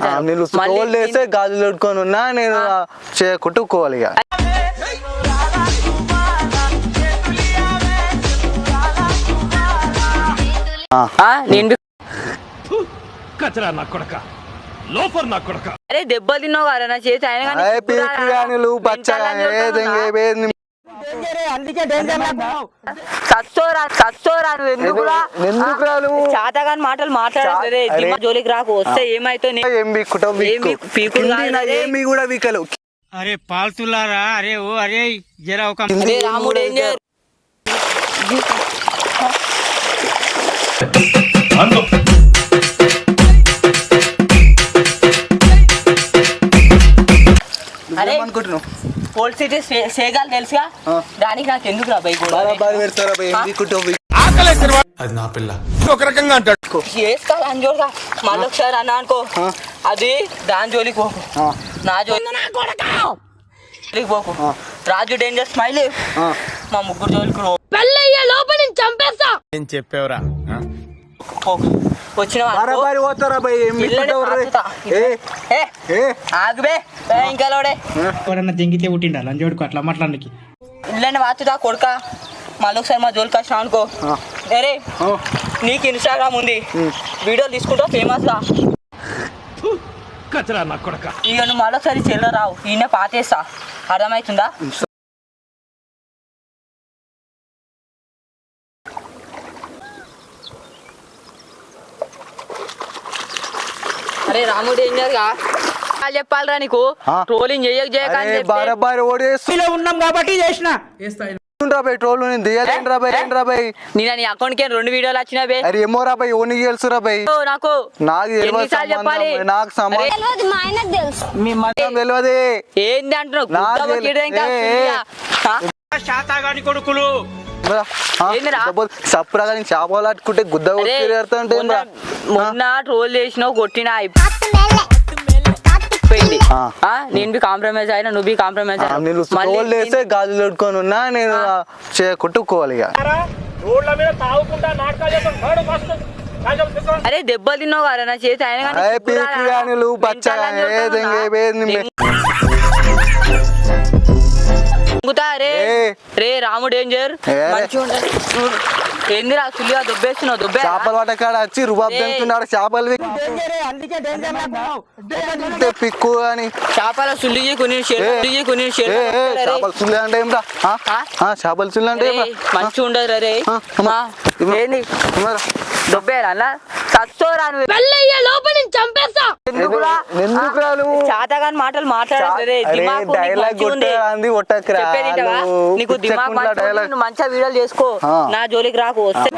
ఆ, నేను వేస్తే గాజులు పెట్టుకొని ఉన్నా నేను చేయకుట్టుకోవాలి ఇక. ఆ, ఆ, నేను కచరా నా కొడక. లోఫర్ నా కొడక. అరే దెబ్బ తిన్నావు కదా నా చేతి ఆయన కానీ సచ్చోరా సచ్చోరా నువ్వు ఎందుకు రాను? చాతగాని మాటలు మాట్లాడరే అరే. జోలికి రాకు వస్తే ఏమైతే ఏం. ఏమి కూడా పాల్తులారా? అరే ఓ అరే జరా ఒక అరే రాముడు ఏం చేయరు అరే. అనుకుంటున్నావు? ఓల్డ్ సిటీ సేగాలు తెలుసుగా. దానికి నాకు ఎందుకు రా. అది నా పిల్ల. ఒక రకంగా అంటాడు. చేసుకోవాలి మళ్ళీ ఒకసారి అన్నా అనుకో. అది దాని జోలికి పోకు. నా జోలి జోలికి పోకు. Raju danger smile. మా ముగ్గురు జోలికి పో- ఏం చెప్పావురా? పోకు వచ్చిన బారా బారి పోతారా భయ్, ఏం బిక్కుతావు రే? ఏ? ఏ? ఆగుబే ఇంకా లోడే. ఎవరన్నా దెంగితే పుట్టిండా? లంజోడుకు అట్లా మాట్లాడానికి. ఇల్లని వాచుతా కొడుక? మళ్ళీ ఒకసారి మా జోలికి వచ్చినా అనుకో. ఆ. అరే. నీకు ఇన్స్టాగ్రామ్ ఉంది. వీడియోలు తీసుకుంటావు ఫేమస్గా. కచరా నా కొడక. ఇక నువ్వు మళ్ళీ ఒకసారి చెల్ల రావు ఈయన పాతేస్తా. అర్థమవుతుందా? అరే రాముడు ఏం జరగా చెప్పాలరా నీకు. ట్రోలింగ్ చేయక చేయక ఉన్నాం కాబట్టి చేసిన. భయ్ ట్రోల్ నేను దిగలేనురా భయ్ ఏంట్రా భయ్ నేను నీ అకౌంట్కి రెండు వీడియోలు వచ్చినా బే? అరే ఓని భయ్ ఓ, నాకు నాకు. చెప్పాలి? నాకు తెలియదు మా ఏంది అంటున్నావు? ఏ, ఏ. కొడుకులు? సప్పురాగా నేను చేపలు అట్టుకుంటే గుద్ద కొట్టి మొన్న- ట్రోల్ చేసినావు కొట్టినా అయిపోయింది నేను బి కాంప్రమైజ్ అయినా నువ్వు బి కాంప్రమైజ్ నేను వేస్తే గాజులు పెట్టుకొని ఉన్నా నేను చేయకుట్టుకోవాలి ఇక. రోడ్ల మీద తాగుకుంటా నాటకాలు చేస్తాడు ఫస్ట్. అరే దెబ్బ తిన్నావు కదా నా చేతి ఆయన దొంగుతా రే. రే రాముడు డేంజర్ ఏ. రే. మంచిగా ఉండాలి చూడు. ఏందిరా సుల్లిగా దొబ్బేస్తున్నావు దొబ్బే. చేపలు పట్టకాడ వచ్చి రుబాబ్. తింటున్నాడు చేపలు పిక్కు అని. చేపల సుల్లి కొన్ని షేర్ ఏ. సుల్లి కొన్ని చేపలు సుల్లి అంటే చేపలు సుల్లి అంటే? మంచిగా ఉండదు రే. ఏంది? ఎందుకురా? నువ్వు? చాతగాని మాటలు నీకు దిమాగ్ మంచిగా వీడియోలు చేసుకో. ఆ. నా జోలికి రాకు వస్తే.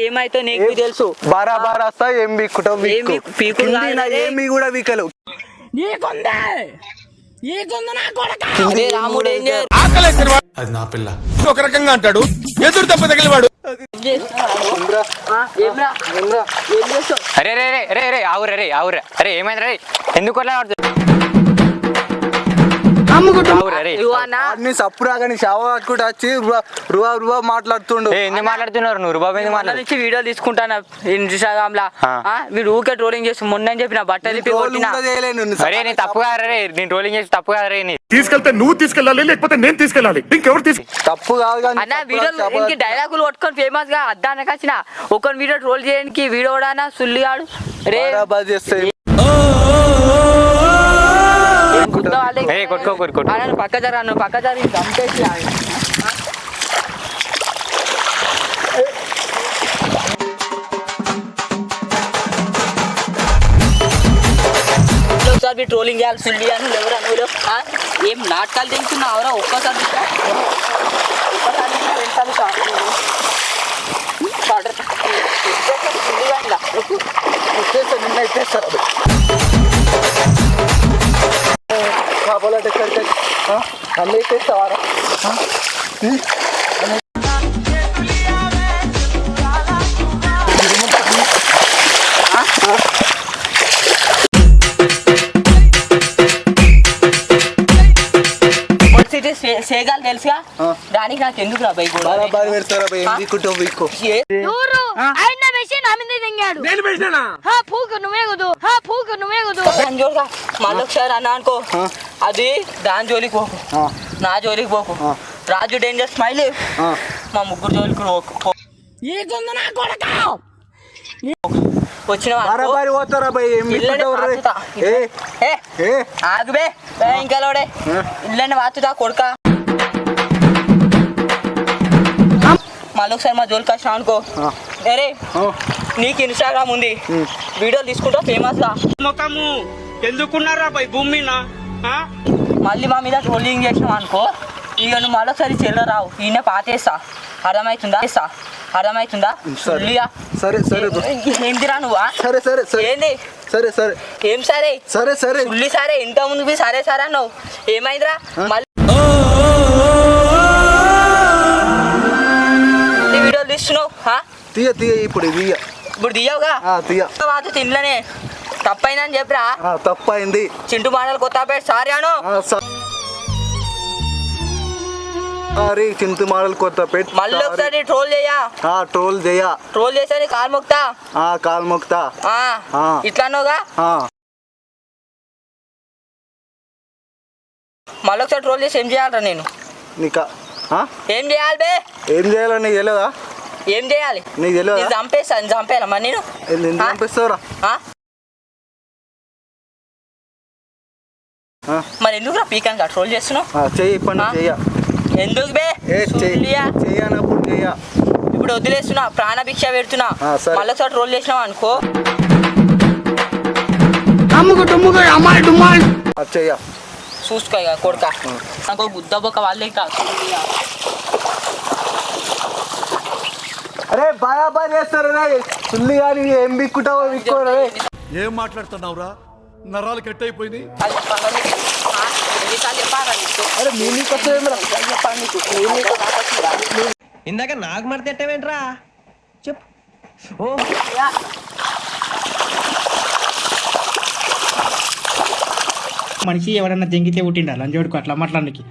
ఏమైతే నీకు తెలుసు? బారా బారా వస్తా ఏం. ఏమి కూడా రాముడు ఏం చేయరు? అది నా పిల్ల. ఒక రకంగా అంటాడు. ఎదురు దెబ్బ తగిలివాడు. అరే రే రే రే రే ఆవురే రే ఆవురే అరే? ఏమైంది రే ఎందుకు అట్లా నీ చావ పట్టుకుంటూ వచ్చి రువా రువా మాట్లాడుతుండు. ఏ ఎందుకు మాట్లాడుతున్నారు? నువ్వు బాబు ఎందుకు మాట్లాడు నుంచి వీడియోలు తీసుకుంటాను? ఇన్స్టాగ్రామ్ లా వీడు ఊకే ట్రోలింగ్ చేసి మొన్న అని చెప్పిన బట్టలు ఇప్పి రోల్ కొట్టిన? కూడా చేయలేను నువ్వు అరే నీ తప్పు కాదు రే. నేను ట్రోలింగ్ చేసి తప్పు కాదు రే నీ తీసుకెళ్తే నువ్వు తీసుకెళ్ళాలి లేకపోతే నేను తీసుకెళ్ళాలి. ఇంకెవరు తీసుకు తప్పు కాదు అన్న ఇంక డైలాగులు కొట్టుకొని ఫేమస్గా అద్దానికి వచ్చిన ఒక వీడియో ట్రోల్ చేయడానికి వీడియో కూడా సుల్లిగాడు రే. బరాబర్ ఏ కొట్టుకో కొట్టు కొట్టు అన్న, నువ్వు పక్క పక్క జరి చంపేసి ఆగు. ఒకసారి ట్రోలింగ్ చేయాలి సుల్లి అని ఎవరు ఆ? ఏం నాటకాలు ఒక్కసారి చూస్తా. ఒక్కసారి రెండుసార్లు చూస్తా. వాటర్. సుల్లి గాడిలా. చేపలు అంటే ఎక్కడికి ఆ? అన్నీ ఎక్కేస్తావారా సిటీ సేగాలు తెలుసుగా. దానికి నాకు ఎందుకు రా బైక్ బరాబర్ పెడతారా భయ్ ఏం దిక్కుంటావు వీక్కు? ఎవరు? ఆయన వేసి నా మీద తెంగాడు నేను పెట్టినా హా పూకు నువ్వే కుదు. హా పూకు నువ్వే కుదు. చూడగా మళ్ళీ ఒకసారి అన్నా అనుకో. అది దాని జోలికి పోకు. నా జోలికి పోకు. Raju danger smile. మా ముగ్గురు జోలికి పోకు బరాబరి పోతారా భయ్ ఏం దిక్కుంటావు రే ఏ? ఏ? ఏ? ఆగుబే ఇంకా లోడే. ఆ. ఇల్లండి వాతుదా కొడుక. మళ్ళీ ఒకసారి మా జోలికి వచ్చినా అనుకో. ఆ. అరే నీకు ఇన్స్టాగ్రామ్ ఉంది. వీడియోలు తీసుకుంటా ఫేమస్ ముఖము ఎందుకున్నారా భూమి? మళ్ళీ మా మీద ట్రోలింగ్ చేసినావు అనుకో? ఇక నువ్వు మళ్ళీ ఒకసారి చెల్ల రావు. ఈయన పాతేస్తా. అర్థమవుతుందా వేస్తా అర్థమవుతుందా సరే. సరే. ఏందిరా నువ్వా? సరే సరే సరే. ఏంది? సరే సరే. ఏం సరే? సరే సరే. సుల్లి సరే ఇంత ముందు సరే సరే అన్నావు. ఏమైందిరా? మళ్ళీ వీడియోలు తీస్తున్నావు? తీయ తీయ ఇప్పుడు తీయ. ఇప్పుడు తీయవుగా? తీయ. వాత తినలేనే. తప్పైందని చెప్పరా? తప్పైంది. చింటూ మాటలు కొత్త పేరు. సారీ అను. సారీ చింత మాడల్ కొత్త పెట్. మళ్ళీ ఒకసారి ట్రోల్ చేయా. ఆ ట్రోల్ చేయ. ట్రోల్ చేసే కాలు మొక్తా? ఆ కాల్ మొక్తా. ఆ, ఆ. ఇట్లా అన్నావుగా ఆ, మళ్ళీ ఒకసారి ట్రోల్ చేసి ఏం చేయాలరా నేను? నీకా? ఏం చేయాలి బే? ఏం చేయాలో నీకు తెలియదా ఏం చేయాలి? నీకు తెలియదా చంపేస్తాను చంపేయాలా మరి నేను? ఆ, మరి ఎందుకు పీకాంగా ట్రోల్ చేస్తున్నావు? చెయ్యి? నుంచి చెయ్య. ఎందుకు బే? ఏ చెయ్యి సుల్లియా. చెయ్యనప్పుడు చెయ్య. ఇప్పుడు వదిలేస్తున్నా ప్రాణభిక్ష పెడుతున్నా. ఆ, సరే. మళ్ళీ ఒకసారి ట్రోల్ చేసినావు అనుకో. ఆ, చెయ్య. చూసుకో ఇక కొడుక. నాకు బుద్ధ బొక్క వాళ్ళే కాదు. అరే బరాబర్ చేస్తారు రే. సుల్లి కానీ ఏం బిక్కుంటావో బిక్కోరా రే. ఏం మాట్లాడుతున్నావురా? నరాలు కట్ అయిపోయింది ఇందాక నాకు మడత ఎట్టవేంట్రా? చెప్పు. ఓ. యా. మనిషి ఎవరన్నా జంగితే పుట్టిండా? లంజోడుకు అట్లా మాట్లాడడానికి.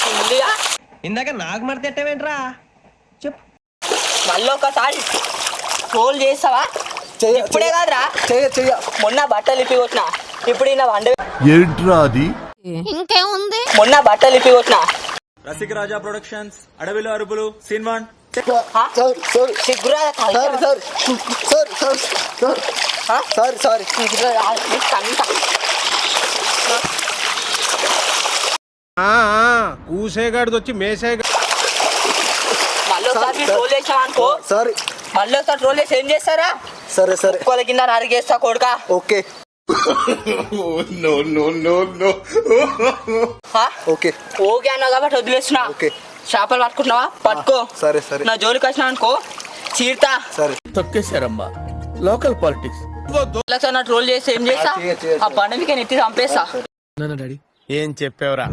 సుల్లియా. ఇందాక నాకు మడత ఎట్టవేంట్రా? చెప్పు. మళ్ళీ ఒకసారి ట్రోల్ చేస్తావా? ఇప్పుడే కాదురా. మొన్న బట్టలు ఇప్పి కొట్టిన. ఇప్పుడు ఈయన వండ ఏంట్రా అది? ఇంకేముంది? మొన్న బట్టలు ఇప్పి కొట్టిన. రసిక రాజా ప్రొడక్షన్స్ అడవిలో అరుపులు సీన్ వన్? Sorry sorry. కూసేగాడిది వచ్చి మేసేగా మళ్ళీ ఒకసారి ట్రోల్ చేసావా అనుకో సారీ. మళ్ళీ ఒకసారి ట్రోల్ చేసి ఏం చేస్తారా సరే సరే. కుక్కల కింద నరిగేస్తా కొడుకా. ఓకే. ఆ? ఓకే. ఓకే అన్నావు కాబట్టి వదిలేస్తున్నా. ఓకే. చేపలు పట్టుకుంటున్నావా? పట్టుకో. సరే సరే. నా జోలికి వచ్చినా అనుకో. చీర్తా. సరే. తొక్కేశారమ్మా. లోకల్ పాలిటిక్స్ నా ట్రోల్ చేసి ఏం చేస్తా? ఆ, ఆ పండుగకి నెత్తి చంపేస్తా. ఏం చెప్పావురా